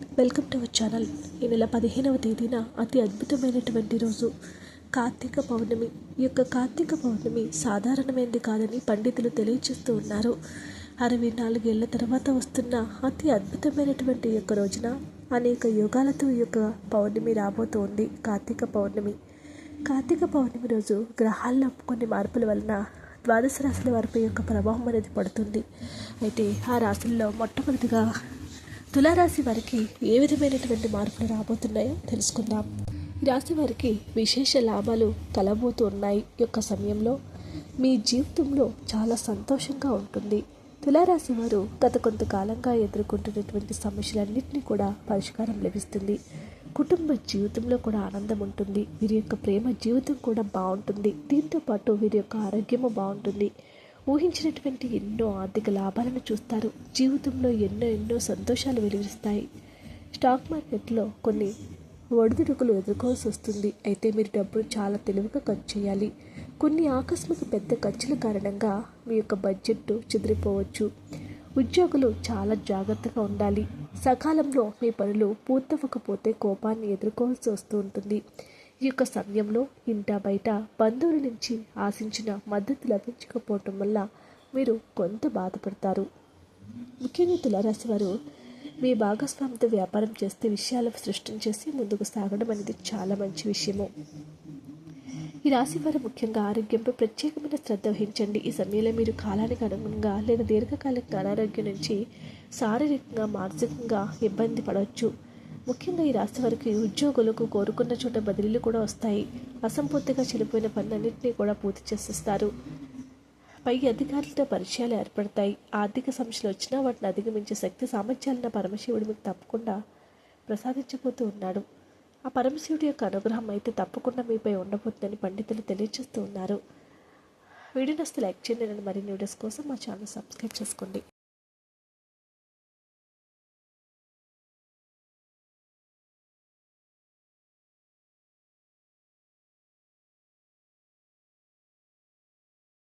Welcome to our channel. ఈ నెల పదిహేనవ తేదీన అతి అద్భుతమైనటువంటి రోజు. కార్తీక పౌర్ణమి. ఈ యొక్క కార్తీక పౌర్ణమి సాధారణమైనది కాదని పండితులు తెలియచేస్తూ ఉన్నారు. అరవై నాలుగేళ్ళ తర్వాత వస్తున్న అతి అద్భుతమైనటువంటి యొక్క రోజున అనేక యుగాలతో ఈ యొక్క పౌర్ణమి రాబోతోంది. కార్తీక పౌర్ణమి. కార్తీక పౌర్ణమి రోజు గ్రహాల్లో కొన్ని మార్పుల వలన ద్వాదశ రాశుల వారిపై యొక్క ప్రభావం అనేది పడుతుంది. అయితే ఆ రాశుల్లో మొట్టమొదటిగా తులారాశి వారికి ఏ విధమైనటువంటి మార్పులు రాబోతున్నాయో తెలుసుకుందాం. రాశి వారికి విశేష లాభాలు కలబోతూ ఉన్నాయి యొక్క సమయంలో. మీ జీవితంలో చాలా సంతోషంగా ఉంటుంది. తులారాశి వారు గత కొంతకాలంగా ఎదుర్కొంటున్నటువంటి సమస్యలన్నింటినీ కూడా పరిష్కారం లభిస్తుంది. కుటుంబ జీవితంలో కూడా ఆనందం ఉంటుంది. వీరి యొక్క ప్రేమ జీవితం కూడా బాగుంటుంది. దీంతో పాటు వీరి యొక్క ఆరోగ్యము బాగుంటుంది. ఊహించినటువంటి ఎన్నో ఆర్థిక లాభాలను చూస్తారు. జీవితంలో ఎన్నో ఎన్నో సంతోషాలు వెలువరిస్తాయి. స్టాక్ మార్కెట్లో కొన్ని ఒడిదుడుకులు ఎదుర్కోవాల్సి వస్తుంది. అయితే మీరు డబ్బును చాలా తెలివిగా ఖర్చు చేయాలి. కొన్ని ఆకస్మిక పెద్ద ఖర్చుల కారణంగా మీ యొక్క బడ్జెట్ చెదిరిపోవచ్చు. ఉద్యోగులు చాలా జాగ్రత్తగా ఉండాలి. సకాలంలో మీ పనులు పూర్తవ్వకపోతే కోపాన్ని ఎదుర్కోవాల్సి వస్తూ ఉంటుంది. ఈ యొక్క సమయంలో ఇంట బయట బంధువుల నుంచి ఆశించిన మద్దతు లభించకపోవటం వల్ల మీరు కొంత బాధపడతారు. ముఖ్యంగా తులారాశి వారు మీ భాగస్వామితో వ్యాపారం చేస్తే విషయాలు సృష్టించేసి ముందుకు సాగడం అనేది చాలా మంచి విషయము. ఈ రాశి వారు ముఖ్యంగా ఆరోగ్యంపై ప్రత్యేకమైన శ్రద్ధ వహించండి. ఈ సమయంలో మీరు కాలానికి అనుగుణంగా లేదా దీర్ఘకాలిక అనారోగ్యం నుంచి శారీరకంగా మానసికంగా ఇబ్బంది పడవచ్చు. ముఖ్యంగా ఈ రాశి వారికి ఉద్యోగులకు కోరుకున్న చోట బదిలీలు కూడా వస్తాయి. అసంపూర్తిగా చెడిపోయిన పనులన్నింటినీ కూడా పూర్తి చేసేస్తారు. పై అధికారులతో పరిచయాలు ఏర్పడతాయి. ఆర్థిక సమస్యలు వచ్చినా వాటిని అధిగమించే శక్తి సామర్థ్యాలను పరమశివుడు మీకు తప్పకుండా ప్రసాదించబోతూ ఉన్నాడు. ఆ పరమశివుడి యొక్క అనుగ్రహం అయితే తప్పకుండా మీపై ఉండబోతుందని పండితులు తెలియజేస్తూ ఉన్నారు. వీడియో నస్తే లైక్ చేయండి మరిన్ని వీడియోస్ కోసం మా ఛానల్ సబ్స్క్రైబ్ చేసుకోండి.